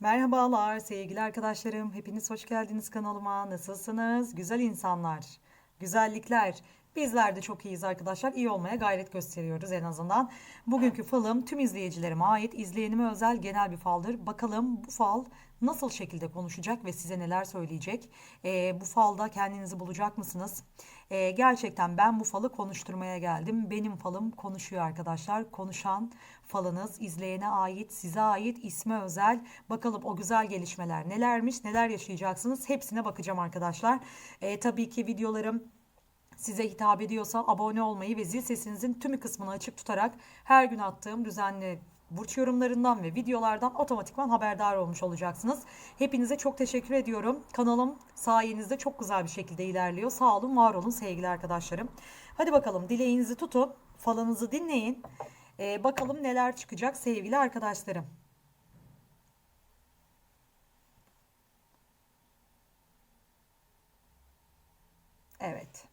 Merhabalar sevgili arkadaşlarım. Hepiniz hoş geldiniz kanalıma. Nasılsınız? Güzel insanlar, güzellikler. Bizler de çok iyiyiz arkadaşlar. İyi olmaya gayret gösteriyoruz en azından. Bugünkü falım tüm izleyicilerime ait, izleyenime özel genel bir faldır. Bakalım bu fal nasıl şekilde konuşacak ve size neler söyleyecek? Ee, bu falda kendinizi bulacak mısınız? Ee, gerçekten ben bu falı konuşturmaya geldim. Benim falım konuşuyor arkadaşlar. Konuşan falınız izleyene ait, size ait, isme özel. Bakalım o güzel gelişmeler nelermiş, neler yaşayacaksınız? Hepsine bakacağım arkadaşlar. Ee, tabii ki videolarım size hitap ediyorsa abone olmayı ve zil sesinizin tümü kısmını açık tutarak her gün attığım düzenli burç yorumlarından ve videolardan otomatikman haberdar olmuş olacaksınız. Hepinize çok teşekkür ediyorum. Kanalım sayenizde çok güzel bir şekilde ilerliyor. Sağ olun, var olun sevgili arkadaşlarım. Hadi bakalım dileğinizi tutun, falınızı dinleyin. Ee, bakalım neler çıkacak sevgili arkadaşlarım. Evet.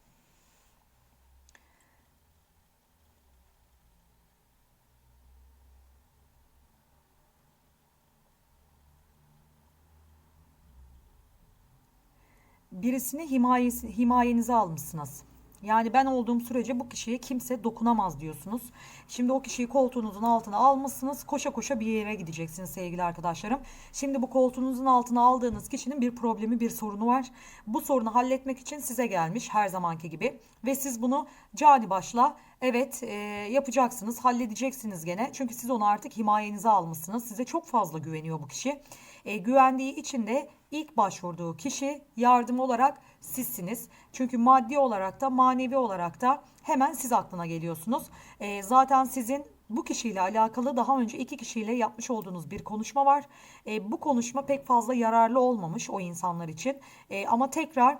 Birisini himayesi, himayenize almışsınız. Yani ben olduğum sürece bu kişiye kimse dokunamaz diyorsunuz. Şimdi o kişiyi koltuğunuzun altına almışsınız. Koşa koşa bir yere gideceksiniz sevgili arkadaşlarım. Şimdi bu koltuğunuzun altına aldığınız kişinin bir problemi, bir sorunu var. Bu sorunu halletmek için size gelmiş her zamanki gibi. Ve siz bunu cani başla evet e, yapacaksınız, halledeceksiniz gene. Çünkü siz onu artık himayenize almışsınız. Size çok fazla güveniyor bu kişi. E, güvendiği için de ilk başvurduğu kişi yardım olarak sizsiniz. Çünkü maddi olarak da manevi olarak da hemen siz aklına geliyorsunuz. E, zaten sizin bu kişiyle alakalı daha önce iki kişiyle yapmış olduğunuz bir konuşma var. E, bu konuşma pek fazla yararlı olmamış o insanlar için. E, ama tekrar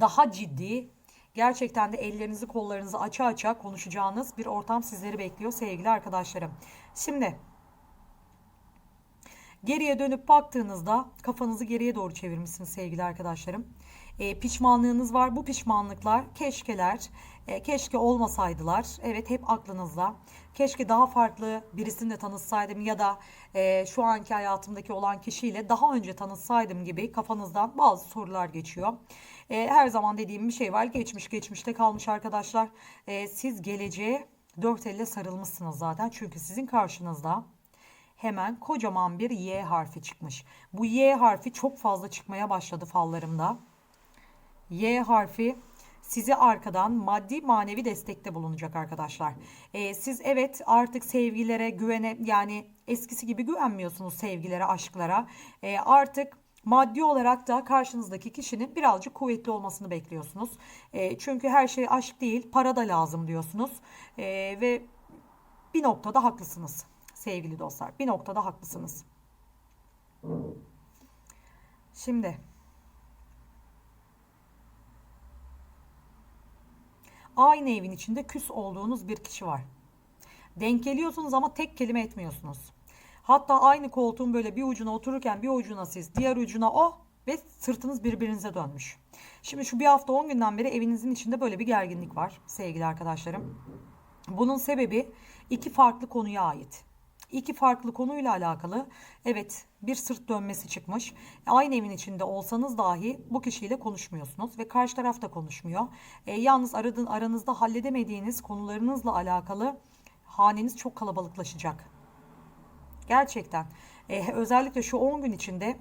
daha ciddi gerçekten de ellerinizi kollarınızı aça aça konuşacağınız bir ortam sizleri bekliyor sevgili arkadaşlarım. Şimdi Geriye dönüp baktığınızda kafanızı geriye doğru çevirmişsiniz sevgili arkadaşlarım. E, pişmanlığınız var. Bu pişmanlıklar keşkeler, e, keşke olmasaydılar. Evet hep aklınızda. Keşke daha farklı birisini de tanışsaydım ya da e, şu anki hayatımdaki olan kişiyle daha önce tanışsaydım gibi kafanızdan bazı sorular geçiyor. E, her zaman dediğim bir şey var. Geçmiş geçmişte kalmış arkadaşlar. E, siz geleceğe dört elle sarılmışsınız zaten. Çünkü sizin karşınızda hemen kocaman bir Y harfi çıkmış. Bu Y harfi çok fazla çıkmaya başladı fallarımda. Y harfi sizi arkadan maddi manevi destekte bulunacak arkadaşlar. Ee, siz evet artık sevgilere güvene yani eskisi gibi güvenmiyorsunuz sevgilere aşklara. Ee, artık maddi olarak da karşınızdaki kişinin birazcık kuvvetli olmasını bekliyorsunuz. Ee, çünkü her şey aşk değil para da lazım diyorsunuz. Ee, ve bir noktada haklısınız sevgili dostlar. Bir noktada haklısınız. Şimdi aynı evin içinde küs olduğunuz bir kişi var. Denk geliyorsunuz ama tek kelime etmiyorsunuz. Hatta aynı koltuğun böyle bir ucuna otururken bir ucuna siz, diğer ucuna o ve sırtınız birbirinize dönmüş. Şimdi şu bir hafta 10 günden beri evinizin içinde böyle bir gerginlik var sevgili arkadaşlarım. Bunun sebebi iki farklı konuya ait. İki farklı konuyla alakalı evet bir sırt dönmesi çıkmış. Aynı evin içinde olsanız dahi bu kişiyle konuşmuyorsunuz ve karşı taraf da konuşmuyor. E, yalnız aradın, aranızda halledemediğiniz konularınızla alakalı haneniz çok kalabalıklaşacak. Gerçekten. E, özellikle şu 10 gün içinde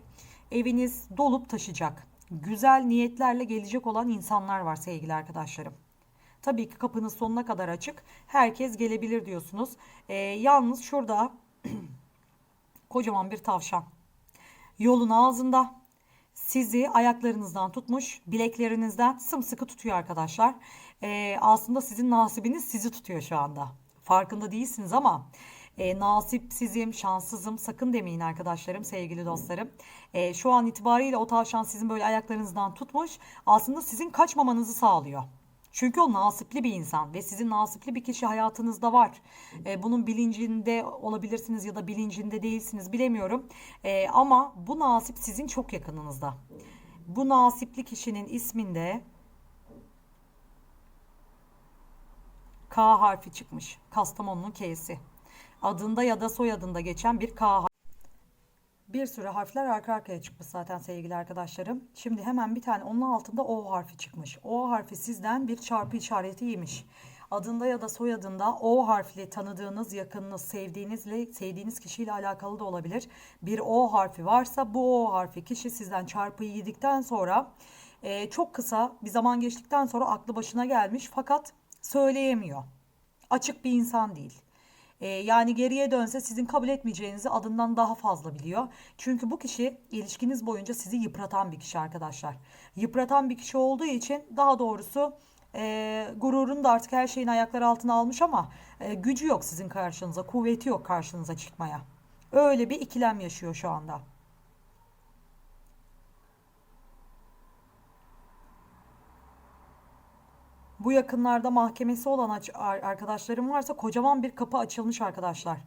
eviniz dolup taşacak. Güzel niyetlerle gelecek olan insanlar var sevgili arkadaşlarım. Tabii ki kapınız sonuna kadar açık. Herkes gelebilir diyorsunuz. E, yalnız şurada kocaman bir tavşan. Yolun ağzında sizi ayaklarınızdan tutmuş, bileklerinizden sımsıkı tutuyor arkadaşlar. E, aslında sizin nasibiniz sizi tutuyor şu anda. Farkında değilsiniz ama e, nasipsizim, şanssızım sakın demeyin arkadaşlarım, sevgili dostlarım. E, şu an itibariyle o tavşan sizin böyle ayaklarınızdan tutmuş. Aslında sizin kaçmamanızı sağlıyor. Çünkü o nasipli bir insan ve sizin nasipli bir kişi hayatınızda var. E, bunun bilincinde olabilirsiniz ya da bilincinde değilsiniz bilemiyorum. E, ama bu nasip sizin çok yakınınızda. Bu nasipli kişinin isminde K harfi çıkmış. Kastamonu'nun K'si. Adında ya da soyadında geçen bir K harfi. Bir sürü harfler arka arkaya çıkmış zaten sevgili arkadaşlarım. Şimdi hemen bir tane onun altında O harfi çıkmış. O harfi sizden bir çarpı işaretiymiş. Adında ya da soyadında O harfli tanıdığınız, yakınınız, sevdiğinizle sevdiğiniz kişiyle alakalı da olabilir. Bir O harfi varsa bu O harfi kişi sizden çarpıyı yedikten sonra e, çok kısa bir zaman geçtikten sonra aklı başına gelmiş fakat söyleyemiyor. Açık bir insan değil. Ee, yani geriye dönse sizin kabul etmeyeceğinizi adından daha fazla biliyor. Çünkü bu kişi ilişkiniz boyunca sizi yıpratan bir kişi arkadaşlar. Yıpratan bir kişi olduğu için daha doğrusu e, gururunu da artık her şeyin ayakları altına almış ama e, gücü yok sizin karşınıza, kuvveti yok karşınıza çıkmaya. Öyle bir ikilem yaşıyor şu anda. Bu yakınlarda mahkemesi olan arkadaşlarım varsa kocaman bir kapı açılmış arkadaşlar.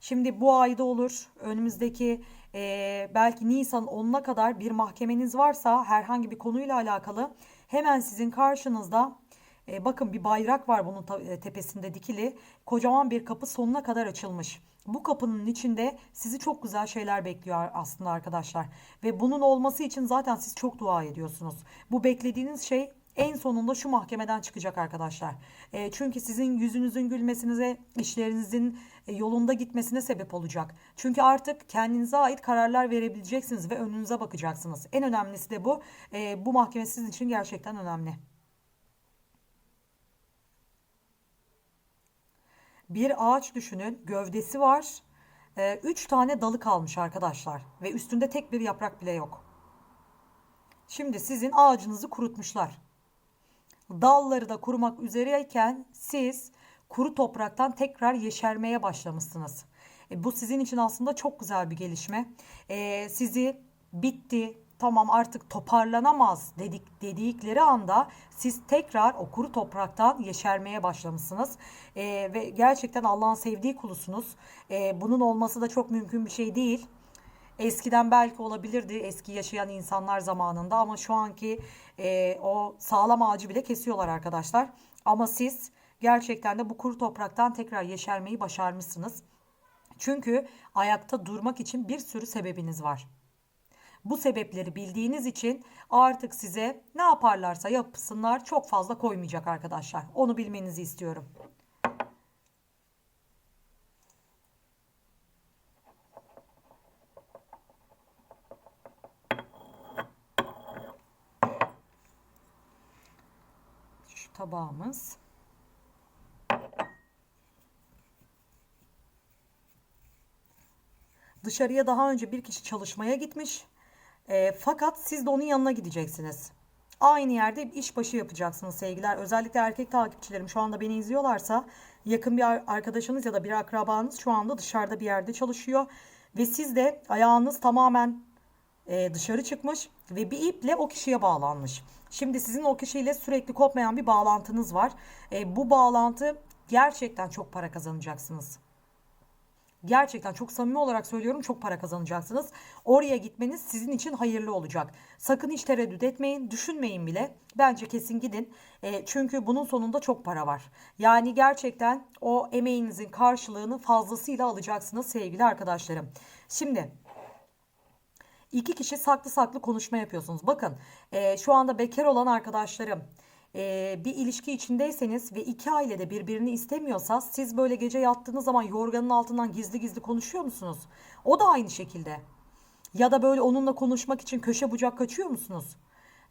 Şimdi bu ayda olur. Önümüzdeki eee, belki Nisan 10'una kadar bir mahkemeniz varsa herhangi bir konuyla alakalı hemen sizin karşınızda e, bakın bir bayrak var bunun e, tepesinde dikili. Kocaman bir kapı sonuna kadar açılmış. Bu kapının içinde sizi çok güzel şeyler bekliyor aslında arkadaşlar. Ve bunun olması için zaten siz çok dua ediyorsunuz. Bu beklediğiniz şey en sonunda şu mahkemeden çıkacak arkadaşlar. E, çünkü sizin yüzünüzün gülmesinize, işlerinizin e, yolunda gitmesine sebep olacak. Çünkü artık kendinize ait kararlar verebileceksiniz ve önünüze bakacaksınız. En önemlisi de bu. E, bu mahkeme sizin için gerçekten önemli. Bir ağaç düşünün. Gövdesi var. E, üç tane dalı kalmış arkadaşlar. Ve üstünde tek bir yaprak bile yok. Şimdi sizin ağacınızı kurutmuşlar. Dalları da kurumak üzereyken siz kuru topraktan tekrar yeşermeye başlamışsınız. E, bu sizin için aslında çok güzel bir gelişme. E, sizi bitti, tamam artık toparlanamaz dedik dedikleri anda siz tekrar o kuru topraktan yeşermeye başlamışsınız. E, ve gerçekten Allah'ın sevdiği kulusunuz. E, bunun olması da çok mümkün bir şey değil. Eskiden belki olabilirdi eski yaşayan insanlar zamanında ama şu anki e, o sağlam ağacı bile kesiyorlar arkadaşlar. Ama siz gerçekten de bu kuru topraktan tekrar yeşermeyi başarmışsınız. Çünkü ayakta durmak için bir sürü sebebiniz var. Bu sebepleri bildiğiniz için artık size ne yaparlarsa yapsınlar çok fazla koymayacak arkadaşlar. Onu bilmenizi istiyorum. Şu tabağımız. Dışarıya daha önce bir kişi çalışmaya gitmiş. E, fakat siz de onun yanına gideceksiniz. Aynı yerde işbaşı yapacaksınız sevgiler. Özellikle erkek takipçilerim şu anda beni izliyorlarsa yakın bir ar- arkadaşınız ya da bir akrabanız şu anda dışarıda bir yerde çalışıyor. Ve siz de ayağınız tamamen e, dışarı çıkmış ve bir iple o kişiye bağlanmış. Şimdi sizin o kişiyle sürekli kopmayan bir bağlantınız var. E, bu bağlantı gerçekten çok para kazanacaksınız. Gerçekten çok samimi olarak söylüyorum çok para kazanacaksınız. Oraya gitmeniz sizin için hayırlı olacak. Sakın hiç tereddüt etmeyin, düşünmeyin bile. Bence kesin gidin. E, çünkü bunun sonunda çok para var. Yani gerçekten o emeğinizin karşılığını fazlasıyla alacaksınız sevgili arkadaşlarım. Şimdi İki kişi saklı saklı konuşma yapıyorsunuz. Bakın e, şu anda bekar olan arkadaşlarım e, bir ilişki içindeyseniz ve iki ailede birbirini istemiyorsa siz böyle gece yattığınız zaman yorganın altından gizli gizli konuşuyor musunuz? O da aynı şekilde. Ya da böyle onunla konuşmak için köşe bucak kaçıyor musunuz?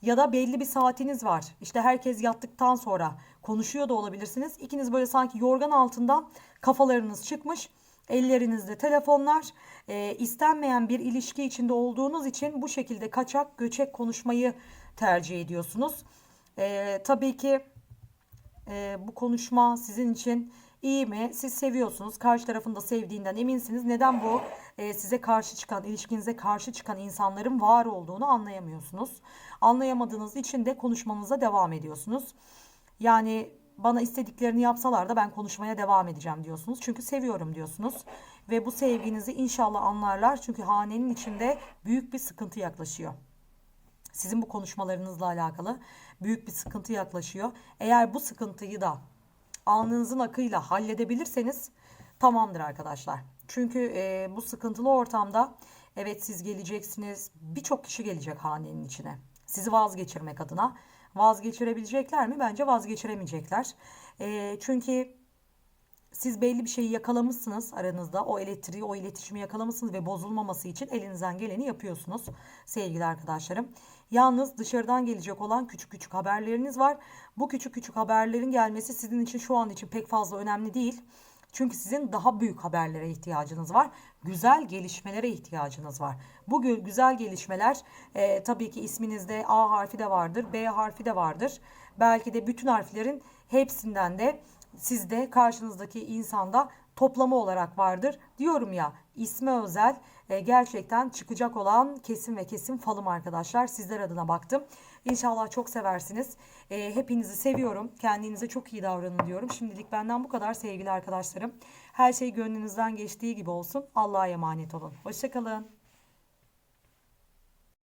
Ya da belli bir saatiniz var. İşte herkes yattıktan sonra konuşuyor da olabilirsiniz. İkiniz böyle sanki yorgan altından kafalarınız çıkmış. Ellerinizde telefonlar. E, istenmeyen bir ilişki içinde olduğunuz için bu şekilde kaçak göçek konuşmayı tercih ediyorsunuz. E, tabii ki e, bu konuşma sizin için iyi mi? Siz seviyorsunuz. Karşı tarafın da sevdiğinden eminsiniz. Neden bu e, size karşı çıkan, ilişkinize karşı çıkan insanların var olduğunu anlayamıyorsunuz. Anlayamadığınız için de konuşmanıza devam ediyorsunuz. Yani bana istediklerini yapsalar da ben konuşmaya devam edeceğim diyorsunuz. Çünkü seviyorum diyorsunuz. Ve bu sevginizi inşallah anlarlar. Çünkü hanenin içinde büyük bir sıkıntı yaklaşıyor sizin bu konuşmalarınızla alakalı büyük bir sıkıntı yaklaşıyor. Eğer bu sıkıntıyı da alnınızın akıyla halledebilirseniz tamamdır arkadaşlar. Çünkü e, bu sıkıntılı ortamda Evet siz geleceksiniz. Birçok kişi gelecek hanenin içine. Sizi vazgeçirmek adına. Vazgeçirebilecekler mi? Bence vazgeçiremeyecekler. Ee, çünkü siz belli bir şeyi yakalamışsınız aranızda. O elektriği, o iletişimi yakalamışsınız ve bozulmaması için elinizden geleni yapıyorsunuz sevgili arkadaşlarım. Yalnız dışarıdan gelecek olan küçük küçük haberleriniz var. Bu küçük küçük haberlerin gelmesi sizin için şu an için pek fazla önemli değil. Çünkü sizin daha büyük haberlere ihtiyacınız var. Güzel gelişmelere ihtiyacınız var. Bu gü- güzel gelişmeler e, tabii ki isminizde A harfi de vardır, B harfi de vardır. Belki de bütün harflerin hepsinden de sizde karşınızdaki insanda toplama olarak vardır. Diyorum ya isme özel e, gerçekten çıkacak olan kesin ve kesin falım arkadaşlar. Sizler adına baktım. İnşallah çok seversiniz. E, hepinizi seviyorum. Kendinize çok iyi davranın diyorum. Şimdilik benden bu kadar sevgili arkadaşlarım. Her şey gönlünüzden geçtiği gibi olsun. Allah'a emanet olun. Hoşçakalın.